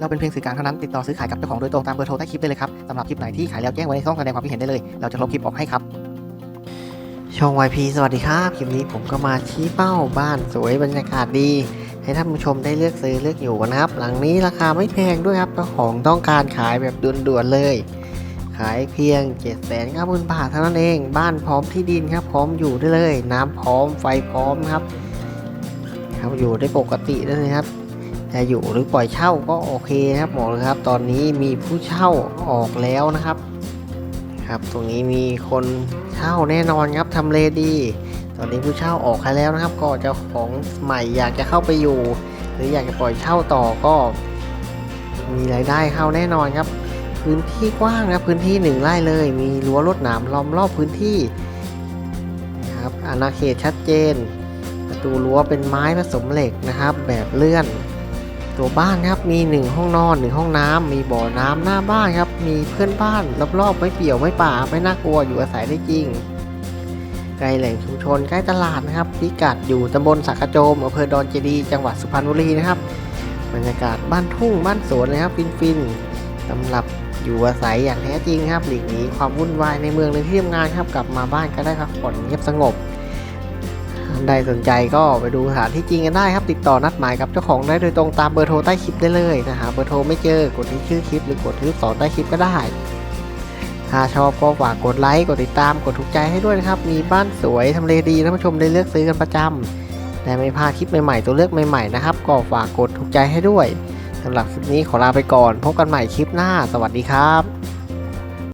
เราเป็นเพียงสื่อกลางเท่านั้นติดต่อซื้อขายกับเจ้าของโดยตรงตามเบอร์โทรใต้คลิปได้เลยครับสำหรับคลิปไหนที่ขายแล้วแจ้งไว้ในช่องแสดงความคิดเห็นได้เลย เราจะลบคลิปออกให้ครับ ช่อง YP สวัสดีครับ คลิปนี้ผมก็มาชี้เป้าบ้านสวยบรรยากาศดี ให้ท่านผู้ชมได้เลือกซื้อเลือกอยู่นะครับ หลังนี้ราคาไม่แพงด้วยครับเจ้าของต้องการขายแบบด่วนๆเลย ขายเพียง7 9 0 0 0 0บาทเท่านั้นเอง บ้านพร้อมที่ดินครับ พร้อมอยู่ได้เลย น้ำพร้อมไฟพร้อมครับครับอยู่ได้ปกติได้เลยครับ จะอยู่หรือปล่อยเช่าก็โอเคนะครับบอกเลยครับ ตอนนี้มีผู้เช่าออกแล้วนะครับ ครับตรงนี้มีคนเช่าแน่นอนครับทำเลดี ตอนนี้ผู้เช่าออกไปแล้วนะครับ ก็เจ้าของใหม่อยากจะเข้าไปอยู่ หรืออยากจะปล่อยเช่าต่อก็มีรายได้เข้าแน่นอนครับ พื้นที่กว้างนะพื้นที่หนึ่งไร่เลย มีรั้วรวดหนามล้อมรอบพื้นที่นะครับอาณาเขตชัดเจน ประตูรั้วเป็นไม้ผสมเหล็กนะครับ แบบเลื่อน ตัวบ้านครับมี 1 ห้องนอน1ห้องน้ำมีบ่อน้ำหน้าบ้านครับ มีเพื่อนบ้านรอบๆไม่เปี่ยวไม่ป่าไม่น่ากลัวอยู่อาศัยได้จริงใกล้แหล่งชุมชนใกล้ตลาดนะครับพิกัดอยู่ตำบลสักกระโจมอำเภอดอนเจดีจังหวัดสุพรรณบุรีนะครับบรรยากาศบ้านทุ่งบ้านสวนเลยครับฟินๆสำหรับอยู่อาศัยอย่างแท้จริงครับหลีกหนีความวุ่นวายในเมืองในที่ทำงานครับกลับมาบ้านก็ได้พักผ่อนเงียบสงบานใดสนใจก็ไปดูสถานที่จริงกันได้ครับ ติดต่อนัดหมายกับเจ้าของได้โดยตรงตามเบอร์โทรใต้คลิปได้เลยนะหาเบอร์โทรไม่เจอกดที่ชื่อคลิปหรือกดที่ลูกศรใต้คลิปก็ได้ ถ้าชอบก็ฝากกดไลค์กดติดตามกดถูกใจให้ด้วยนะครับ มีบ้านสวยทำเลดีท่านผู้ชมได้เลือกซื้อกันประจำแต่ไม่พลาดคลิปใหม่ๆตัวเลือกใหม่ๆนะครับก็ฝากกดถูกใจให้ด้วยสำหรับคลิปนี้ขอลาไปก่อน พบกันใหม่คลิปหน้า สวัสดีครับ